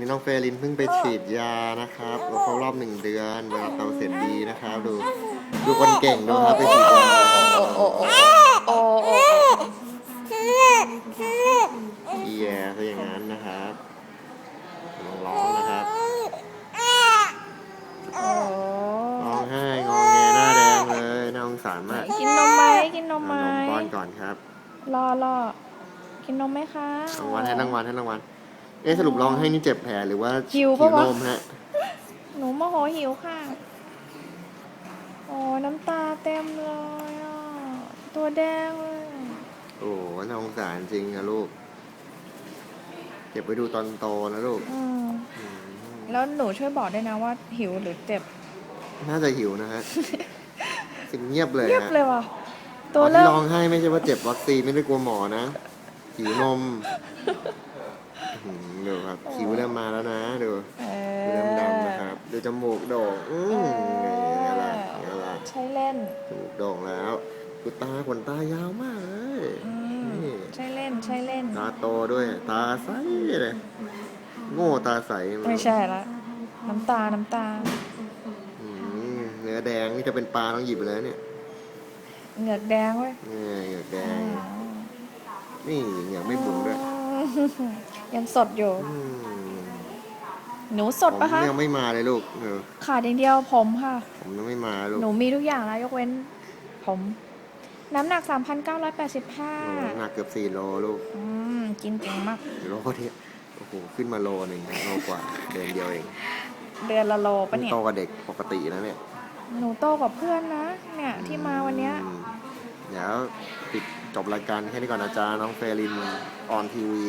นี้น้องเฟรลินเพิ่งไปฉีดยานะครับแล้วเขารอบหนึ่งเดือนเวลาเตาเสร็จดีนะครับ ดูดูคนเก่งดูครับไปฉีดยาโอ้โอ้โอ้โอ้โอ้อีแย่ซะอย่างนั้นนะครับลองร้องนะครับร้องไห้งอแงหน้าแดงเลยน่าสงสารมากกินนมไหมกินนมไหมเอานมป้อนก่อนครับ รอรอกินนมไหมคะรางวัลให้รางวัลให้รางวัล เอ๊ะสรุปร้องให้นี่เจ็บแผลหรือว่าหิวปะวะ นมฮะ หนูโมโหหิวค่ะ โอ้น้ำตาเต็มเลยอะ ตัวแดงเลยโอ้น่าสงสารจริงนะลูก เก็บไว้ดูตอนโตนะลูกอืมอืมแล้วหนูช่วยบอกด้วยนะว่าหิวหรือเจ็บ น่าจะหิวนะฮะสิงเงียบเลยเงียบฮะเลยว่ะ ตตัวอนที่เริ่มร้องไห้ไม่ใช่ว่าเจ็บวัคซีนไม่ได้กลัวหมอนะหิวนมอื้อหือ ดูครับคิ้วเริ่มมาแล้วนะดูเอคิ้วเริ่มดำนะครับดูจมูกโด่งอืเอมอนี่อะไรนี่อะไรใช้เล่นจมูกโด่งแล้วดูตาขนตายาวมากเลยอืมนี่ใช้เล่นใช้เล่น ตาโตด้วย ตาใสเลยโง่ตาใสไม่ใช่ละ น้ำตา น้ำตา อืมเนื้อแดงนี่จะเป็นปลาต้องหยิบไปเลยเนี่ยเหงือกแดงเว้ยนี่เหงือกแดง นี่เหงือกไม่บุ๋มด้วย ยังสดอยู่ อืมหนูสดผมปะคะยังไม่มาเลยลูกเออขาดอย่างเดียวผมค่ะ ผมยังไม่มาลูกหนูมีทุกอย่างแล้วยกเว้น ผม น้ำหนัก โอ้น้ำหนัก3,985เกือบสี่โลลูกอืมกินเก่งมาก โลเนี่ยโอ้โหขึ้นมาโลหนึ่งโลกว่าเดือนเดียวเองเดือนละโลปะเนี่ย โตกว่าเด็กปกตินะเนี่ยหนูโตกว่าเพื่อนนะ เนี่ยที่มาวันเนี้ย อืมเดี๋ยวปิด จบรายการแค่นี้ก่อนนะจ๊ะน้องเฟรินออนทีวี